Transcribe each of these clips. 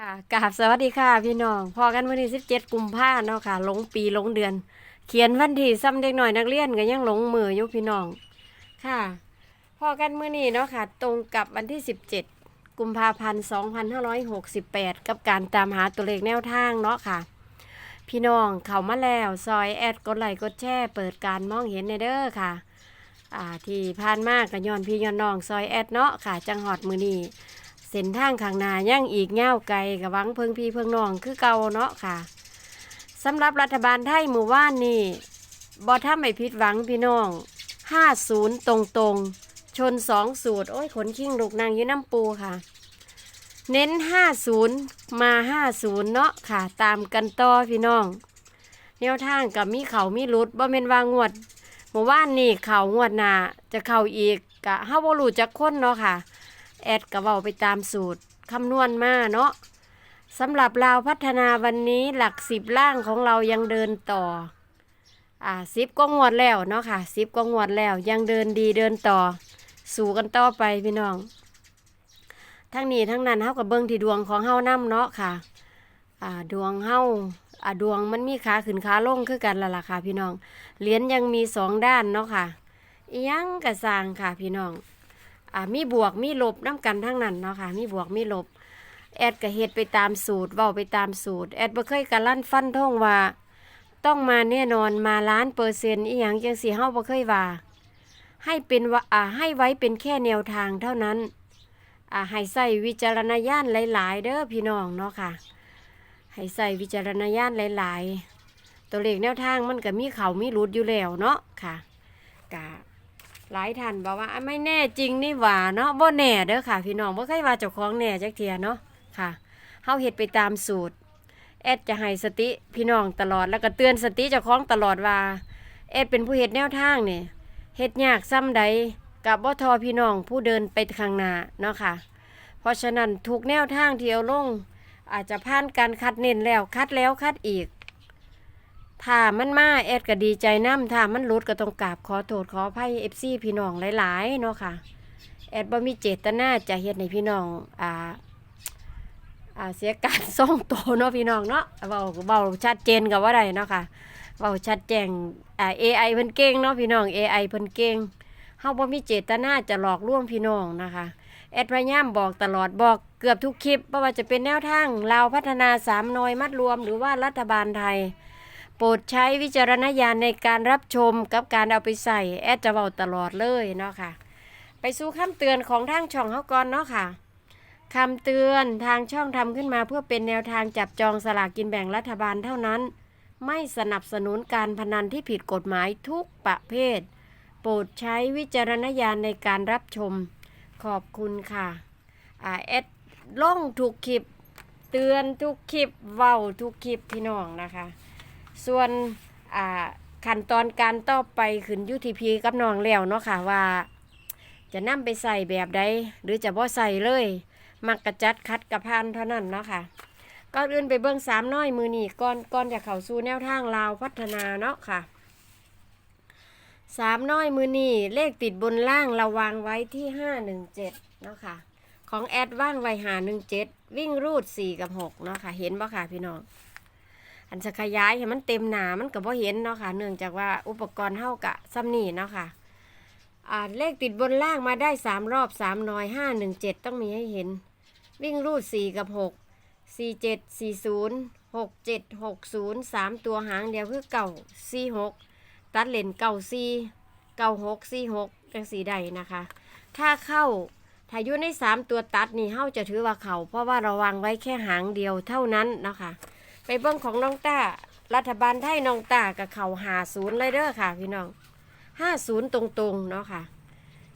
ค่ะกราบสวัสดีค่ะพี่น้อง พอกันวันที่17 กุมภาพันธ์เนาะค่ะหลงปีหลงเดือน เขียนวันที่ซ้ำเด็กหน่อยนักเรียนก็ยังหลงมืออยู่พี่น้อง ค่ะ พอกันมื้อนี้เนาะค่ะ ตรงกับวันที่ 17 กุมภาพันธ์ 2568 กับการตามหาตัวเลขแนวทางเนาะค่ะ พี่น้องเข้ามาแล้วซอยแอดกดไลค์กดแชร์เปิดการมองเห็นในเด้อค่ะอ่าที่ผ่านมากก็ย้อนพี่ย้อนน้องซอยแอดเนาะค่ะ จังหอดมือนี้ เส้นทางข้างหน้ายังอีกเง่าวไกลกับวังเพิงพี่เพิงน้องคือเก่าเนาะค่ะสำหรับรัฐบาลไทยหมู่ว่านนี่บอถ้าไม่ผิดหวังพี่น้อง 50 ตรงตรงๆชน 2 สูตร โอ้ยขนขิ้งลูกนางอยืนน้ำปูค่ะ เน้น 50 มา 50 เนาะค่ะ ตามกันต่อพี่น้อง แนวทางกับมีเขามีรุดบ่เม็นวางงวดหมู่ว่านนี่เขางวดหน้าจะเข้าอีกกะเฮาบ่รู้จักคนเนาะค่ะ แอดก็เว้าไปตามสูตรคำนวณมาเนาะสำหรับเราพัฒนาวันนี้หลักสิบล่างของเรายังเดินต่อ อ่าสิบก็งวดแล้วเนาะค่ะสิบก็งวดแล้วยังเดินดีเดินต่อ สู่กันต่อไปพี่น้อง ทั้งนี้ทั้งนั้นเฮากับเบิ่งที่ดวงของเฮานํเนาะค่ะ อ่าดวงเฮาอ่าดวงมันมีขาขึ้นขาลงคือกันละล่ะค่ะ พี่น้องเหรียญยังมีสองด้านเนาะค่ะยังกระสางค่ะพี่น้อง อ่ามีบวกมีลบน้ำกันทั้งนั้นเนาะค่ะ มีบวกมีลบ แอดก็เฮ็ดไปตามสูตรเว้าไปตามสูตร แอดบ่เคยการลั่นฟันท่งว่า ต้องมาแน่นอนมาล้านเปอร์เซ็นต์อีหยังจังสิเฮาบ่เคยว่า ให้เป็นว่าอ่าให้ไว้เป็นแค่แนวทางเท่านั้นอ่าให้ใส่วิจารณญาณหลาย ๆ เด้อพี่น้องเนาะค่ะ ให้ใส่วิจารณญาณหลาย ๆ ตัวเลขแนวทางมันก็มีเขามีรุดอยู่แล้วเนาะค่ะกะ หลายท่านบอกว่าไม่แน่จริงนี่หว่าเนาะบ่แน่เด้อค่ะ พี่น้องบ่เคยว่าเจ้าของแน่จักเทียเนาะค่ะเฮาเฮ็ดไปตามสูตร แอดจะให้สติพี่น้องตลอดแล้วก็เตือนสติเจ้าของตลอดว่า แอดเป็นผู้เฮ็ดแนวทางนี่เฮ็ดยากซ้ำใดกับบ่ทอพี่น้องผู้เดินไปข้างหน้าเนาะค่ะ เพราะฉะนั้นทุกแนวทางที่เอาลงอาจจะผ่านการคัดเน้นแล้วคัดแล้วคัดอีก ถ้ามันมาแอดก็ดีใจน้ำถ้ามันหลุดก็ต้องกราบขอโทษขออภัยเอฟซีพี่น้องหลายๆเนาะค่ะ แอดบ่มีเจตนาจะเฮ็ดให้พี่น้องอ่าอ่าเสียการส่งโตเนาะพี่น้องเนาะเว้าเว้าชัดเจนกับว่าได้เนาะค่ะเว้าชัดแจงอ่า AI เพิ่นเก่งเนาะพี่น้อง AI เพิ่นเก่งเฮาบ่มีเจตนาจะหลอกลวงพี่น้องนะคะแอดพยายามบอกตลอดบอกเกือบทุกคลิปไม่ว่าจะเป็นแนวทางลาวพัฒนาสามน้อยมัดรวมหรือว่ารัฐบาลไทย โปรดใช้วิจารณญาณในการรับชมกับการเอาไปใส่แอดจะเบาตลอดเลยเนาะค่ะ ไปสู่คำเตือนของทางช่องเฮาก่อนเนาะค่ะคำเตือนทางช่องทำขึ้นมาเพื่อเป็นแนวทางจับจองสลากกินแบ่งรัฐบาลเท่านั้น ไม่สนับสนุนการพนันที่ผิดกฎหมายทุกประเภท โปรดใช้วิจารณญาณในการรับชม ขอบคุณค่ะอ่าแอดล่องทุกคลิป เตือนทุกคลิปเว้าทุกคลิปพี่น้องนะคะ ส่วนอ่าขั้นตอนการต่อไปขึ้นยุทีพีกับน้องแล้วเนาะค่ะว่า จะนำไปใส่แบบใดหรือจะบ่ใส่เลย มักกระจัดคัดกระพานเท่านั้นเนาะค่ะก็อื่นไปเบื้องสามน้อยมือนี่ก่อนก่อนจะเข้าสู่แนวทางลาวพัฒนาเนาะค่ะสามน้อยมือนี่เลขติดบนล่างเราวางไว้ที่ห้าหนึ่งเจ็ดเนาะค่ะ ของแอดว่างไวหาหนึ่งเจ็ดวิ่งรูดสี่กับหกเนาะค่ะ เห็นบ่ค่ะพี่น้อง อันจะขยายให้มันเต็มหนามันก็บ่เห็นเนาะค่ะ เนื่องจากว่าอุปกรณ์เท่ากับซ้ำนี่เนาะค่ะอ่าเลขติดบนล่างมาได้สามรอบสามน้อยห้าหนึ่งเจ็ดต้องมีให้เห็น วิ่งรูดสี่กับหกสี่เจ็ดสี่ศูนย์หกเจ็ดหกศูนย์สามตัวหางเดียวคือเก่าสี่หกตัดเลนเก่าสี่เก่าหกสี่หกจังสีใดนะคะ ถ้าเข้าถ้าอยู่ในสามตัวตัดนี่เฮาจะถือว่าเขาเพราะว่าเราวางไว้แค่หางเดียวเท่านั้นนะคะ ไปเบิ้งของน้องต้า รัฐบาลไทยน้องต้ากับเขาหาศูนย์เลยเด้อค่ะ พี่น้องห้าศูนย์ตรงๆเนาะค่ะ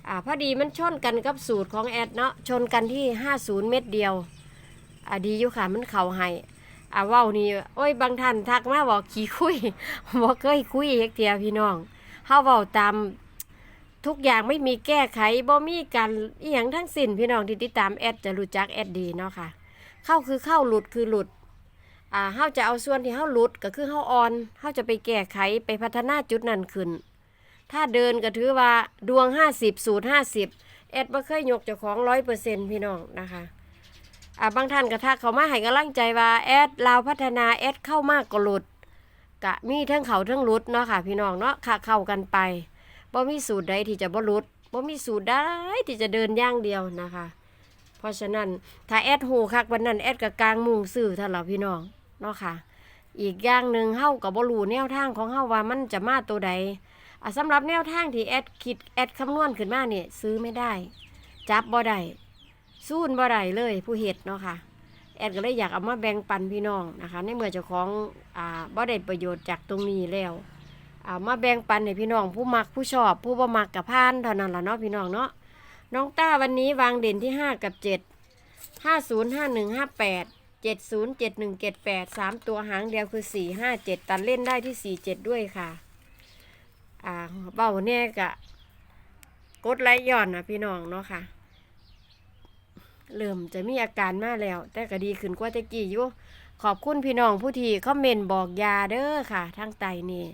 อ่าพอดีมันชนกันกับสูตรของแอดเนาะชนกันที่ห้าศูนย์เม็ดเดียว อ่าดีอยู่ค่ะมันเข่าให้อ่าว้านี่โอ้ยบางท่านทักมาบอกขี้คุยบอกเคยคุยเอกเทียพี่น้องเฮาเว้าตามทุกอย่างไม่มีแก้ไขบ่มีการอีหยังทั้งสิ้นพี่น้องที่ติดตามแอดจะรู้จักแอดดีเนาะค่ะ เข้าคือเข้าหลุดคือหลุด อ่าเฮาจะเอาส่วนที่เฮาหลุดก็คือเฮาอ่อนเฮาจะไปแก้ไขไปพัฒนาจุดนั้นขึ้น ถ้าเดินก็ถือว่าดวง 50 สูตร 50 แอดบ่เคยยกเจ้าของ 100%พี่น้องนะคะอ่าบางท่านก็ทักเขามาให้กำลังใจว่าแอดลาวพัฒนาแอดเข้ามากก็หลุดกะมีทั้งเขาทั้งหลุดเนาะค่ะ พี่น้องเนาะค่ะเข้ากันไปบ่มีสูตรใดที่จะบ่หลุดบ่มีสูตรใดที่จะเดินอย่างเดียวนะคะ เพราะฉะนั้นถ้าแอดหูคักวันนั้นแอดกับกลางมุงซื้อท่าเราพี่น้อง เนาะค่ะ อีกอย่างหนึ่งเฮากับบ่รู้แนวทางของเฮาว่ามันจะมาตัวใดอะสำหรับแนวทางที่แอดคิดแอดคำนวณขึ้นมาเนี่ยซื้อไม่ได้ จับบ่ได้สู้นบ่ได้เลยผู้เฮ็ดเนาะค่ะ แอดก็เลยอยากเอามาแบ่งปันพี่น้องนะคะ ในเมื่อเจ้าของอ่าบ่ได้ประโยชน์จากตรงนี้แล้วเอามาแบ่งปันให้พี่น้องผู้มักผู้ชอบ ผู้บ่มักกับพานเท่านั้นล่ะเนาะพี่น้องเนาะน้องต้าวันนี้วางเด่นที่ 5 กับ 7 50 51 58 70 71 78 3 ตัวหางเดียวคือ 4 5 7 ตัดเล่นได้ที่ 4 7 ด้วยค่ะ อ่าเบ้าเนี่ยกะกดไลค์ย่อนนะพี่น้องเนาะค่ะ เริ่มจะมีอาการมาแล้ว แต่ก็ดีขึ้นกว่าตะกี้อยู่ ขอบคุณพี่น้องผู้ที่คอมเมนต์บอกยาเด้อค่ะทางไตนี่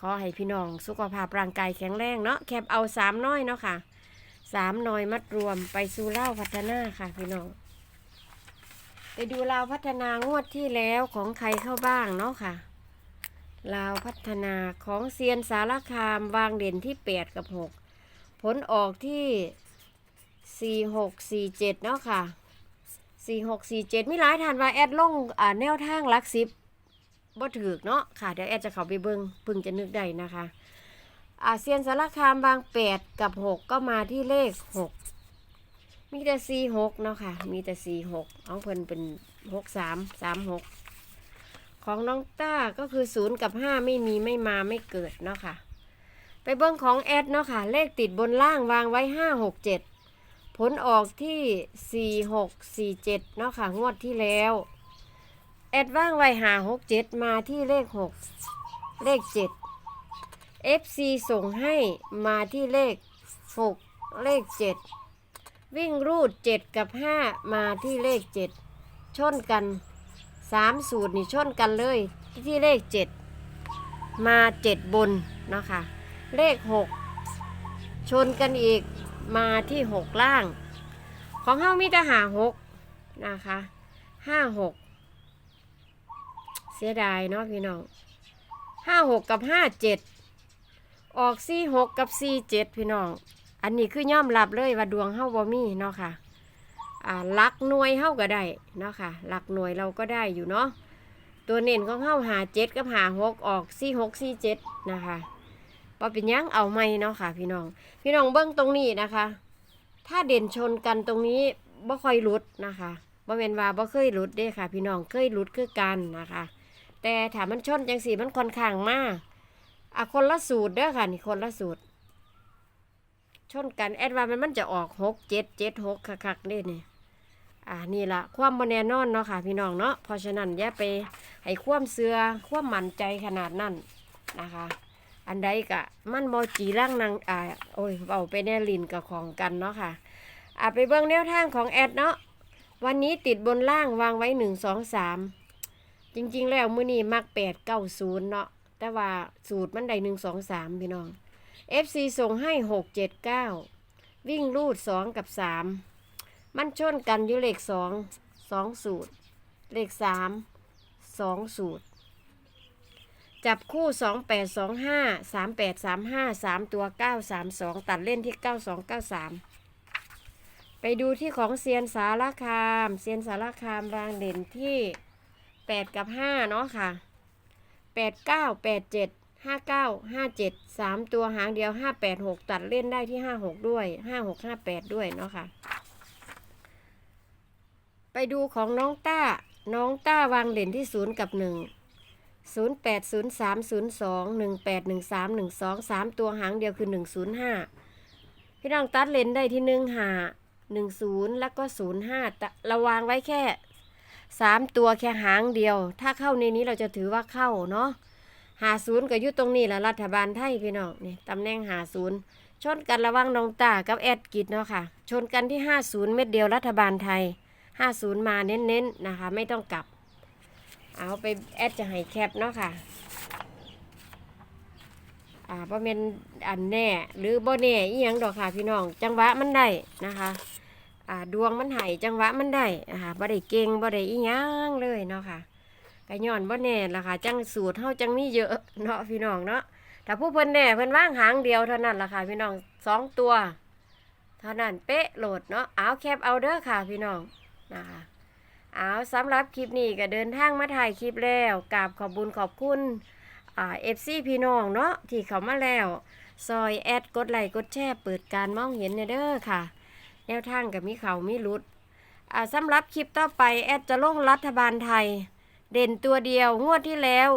ขอให้พี่น้องสุขภาพร่างกายแข็งแรงเนาะ แคบเอาสามน้อยเนาะค่ะสามน้อยมัดรวมไปสู่เล่าพัฒนาค่ะพี่น้อง ไปดูลาวพัฒนางวดที่แล้วของใครเข้าบ้างเนาะค่ะลาวพัฒนาของเซียนสารคามวางเด่นที่แปดกับหกผลออกที่สี่หกสี่เจ็ดเนาะค่ะสี่หกสี่เจ็ดมีหลายทานว่าแอดลงอ่าแนวทางลักสิบบ่ถือเนาะค่ะ เดี๋ยวแอดจะเข้าไปเบิ่งพึ่งจะนึกได้นะคะอาเซียนสารคามบางแปดกับหกก็มาที่เลขหก มีแต่สี่หกเนาะค่ะ มีแต่สี่หกของเพิ่นเป็นหกสามสามหกของน้องต้าก็คือศูนย์กับห้าไม่มีไม่มาไม่เกิดเนาะค่ะ ไปเบิ่งของแอดเนาะค่ะ เลขติดบนล่างวางไว้ห้าหกเจ็ดผลออกที่4 6 4 7เนาะค่ะ งวดที่แล้ว แอดว่างไว้หา6 7มาที่เลข6เลข7 FC ส่งให้มาที่เลข6เลข7 วิ่งรูด7กับ5มาที่เลข7ชนกัน3สูตรนี่ชนกันเลยที่เลข7มา7บนเนาะค่ะเลข6ชนกันอีกมาที่หกล่าง ของเฮามีแต่หาหกนะคะห้าหกเสียดายเนาะพี่น้องห้าหกกับห้าเจ็ดออกสี่หกกับสี่เจ็ดพี่น้อง อันนี้คือย่อมรับเลยว่าดวงเฮาบ่มีเนาะค่ะอ่าหลักหน่วยเฮาก็ได้เนาะค่ะหลักหน่วยเราก็ได้อยู่เนาะตัวเน้นของเฮาหาเจ็ดกับหาหกออกสี่หกสี่เจ็ดนะคะพอเป็นยังเอาไม่เนาะค่ะ พี่น้อง พี่น้องเบิ้งตรงนี้นะคะ ถ้าเด่นชนกันตรงนี้บ่ค่อยหลุดนะคะบ่เป็นว่าบ่เคยหลุดเด้ค่ะ พี่น้องเคยหลุดคือกันนะคะ แต่ถ้ามันชนจังสีมันค่อนข้างมากอะคนละสูตรเด้อค่ะนี่คนละสูตร ชนกันแอดว่ามันมันจะออกหกเจ็ดเจ็ดหกคักๆเด้นี่อ่านี่ละความบแน่นอนเนาะค่ะ พี่น้องเนาะเพราะฉะนั้นอย่าไปให้ความเสือความมั่นใจขนาดนั้นนะคะ อันใดกะมันบอจีร่างนางอ่าโอ้ยเอาไปแน่ลินกับของกันเนาะค่ะอ่าไปเบิ่งแนวทางของแอดเนาะวันนี้ติดบนล่างวางไว้หนึ่งสองสามจริงๆแล้วมื้อนี้มักแปดเก้าศูนย์เนาะแต่ว่าสูตรมันได้หนึ่งสองสามพี่น้อง FC ส่งให้หกเจ็ดเก้าวิ่งรูดสองกับสามมันชนกันอยู่เลขสองสองสูตร เลขสามสองสูตร จับคู่ 2 8 2 5 3 8 3 5 3 ตัว 9 3 2 ตัดเล่นที่ 9 2 9 3 ไปดูที่ของเซียนสารคาม เซียนสารคามวางเด่นที่ 8 กับ 5 เนาะค่ะ 8 9 8 7 5 9 5 7 3ตัวหางเดียว5 8 6ตัดเล่นได้ที่5 6ด้วย5 6 5 8ด้วยเนาะค่ะ ไปดูของน้องต้า น้องต้าวางเด่นที่0กับ1ศูนย์แปดศูนย์สามศูนย์สองหนึ่งแปดหนึ่งสามหนึ่งสองสามตัวหางเดียวคือหนึ่งศูนย์ห้าพี่น้องตัดเลนได้ที่หนึ่งหาหนึ่งศูนย์แล้วก็ศูนย์ห้าระวางไว้แค่สามตัวแค่หางเดียว ถ้าเข้าในนี้เราจะถือว่าเข้าเนาะ หาศูนย์ก็อยู่ตรงนี้แหละรัฐบาลไทยพี่น้องนี่ตำแหน่งหาศูนย์ชนกันระว่างน้องตากับแอดกิดเนาะค่ะ ชนกันที่ห้าศูนย์เม็ดเดียวรัฐบาลไทยห้าศูนย์มาเน้นๆนะคะ ไม่ต้องกลับ เอาไปแอดจะให้แคปเนาะค่ะอ่าบ่แม่นอันแน่หรือบ่แน่อีหยังดอกค่ะพี่น้อง จังหวะมันได้นะคะอ่าดวงมันไห้จังหวะมันได้นะคะบ่ได้เก่งบ่ได้อีหยังเลยเนาะค่ะ ก็ย้อนบ่แน่ล่ะค่ะ จังสูตรเฮาจังมีเยอะเนาะพี่น้องเนาะถ้าผู้เพิ่นแน่เพิ่นว่างหางเดียวเท่านั้นล่ะค่ะ พี่น้องสองตัว เท่านั้นเป๊ะโหลดเนาะเอาแคปเอาเด้อค่ะ พี่น้องนะคะเอาสำหรับคลิปนี้ก็เดินทางมาถ่ายคลิปแล้วกราบขอบบุญขอบคุณเอ่า FC พี่น้องเนาะที่เขามาแล้วซอยแอดกดไลค์กดแชร์เปิดการมองเห็นเนเด้อค่ะ แนวทางกับมีเขามีรุดสำหรับคลิปต่อไปแอดจะลงรัฐบาลไทย เด่นตัวเดียวงวดที่แล้ว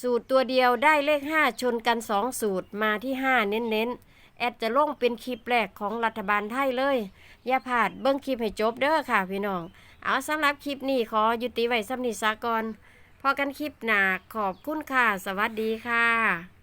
สูตรตัวเดียวได้เลข 5 ชนกัน 2 สูตรมาที่ 5 เน้นๆ แอดจะลงเป็นคลิปแรกของรัฐบาลไทยเลย อย่าพลาดเบิ้งคลิปให้จบเด้อค่ะพี่น้อง เอาสำหรับคลิปนี้ขอยุติไว้สำนิสากรพอกันคลิปหนาขอบคุณค่ะ สวัสดีค่ะ